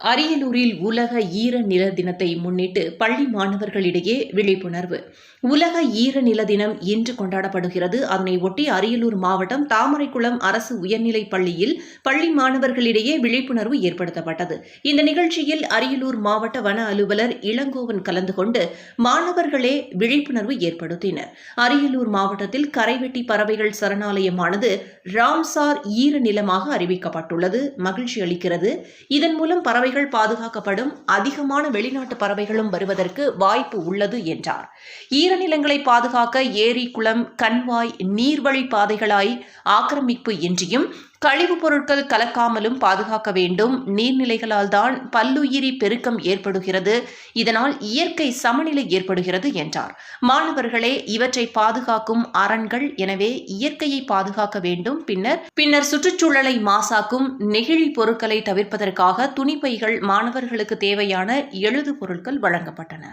அரியலூரில் உலக ஈர நில தினத்தை முன்னிட்டு பள்ளி மாணவர்களிடையே விழிப்புணர்வு. உலக ஈர நில தினம் இன்று கொண்டாடப்படுகிறது. அதனை ஒட்டி அரியலூர் மாவட்டம் தாமரைக்குளம் அரசு உயர்நிலைப் பள்ளியில் பள்ளி மாணவர்களிடையே விழிப்புணர்வு ஏற்படுத்தப்பட்டது. இந்த நிகழ்ச்சியில் அரியலூர் மாவட்ட வன அலுவலர் இளங்கோவன் கலந்து கொண்டு மாணவர்களே விழிப்புணர்வு ஏற்படுத்தினர். அரியலூர் மாவட்டத்தில் கரைவெட்டி பறவைகள் சரணாலயமானது ராம்சார் ஈர நிலமாக அறிவிக்கப்பட்டுள்ளது. மகிழ்ச்சி அளிக்கிறது. இதன் மூலம் பறவைகள் பாதுகாக்கப்படும் அதிகமான வெளிநாட்டு பறவைகளும் வருவதற்கு வாய்ப்பு உள்ளது என்றார். ஈரநிலங்களை பாதுகாக்க ஏரி குளம் கண்வாய் நீர்வழி பாதைகளாய் ஆக்கிரமிப்பு இன்றியும் கழிவுப் பொருட்கள் கலக்காமலும் பாதுகாக்க வேண்டும். நீர்நிலைகளால் தான் பல்லுயிரி பெருக்கம் ஏற்படுகிறது. இதனால் இயற்கை சமநிலை ஏற்படுகிறது என்றார். மாணவர்களே இவற்றை பாதுகாக்கும் அரண்கள் எனவே இயற்கையை பாதுகாக்க வேண்டும். பின்னர் பின்னர் சுற்றுச்சூழலை மாசாக்கும் நெகிழி பொருட்களை தவிர்ப்பதற்காக துணிப்பை துணிப்பைகள் மாணவர்களுக்கு தேவையான எழுது பொருட்கள் வழங்கப்பட்டன.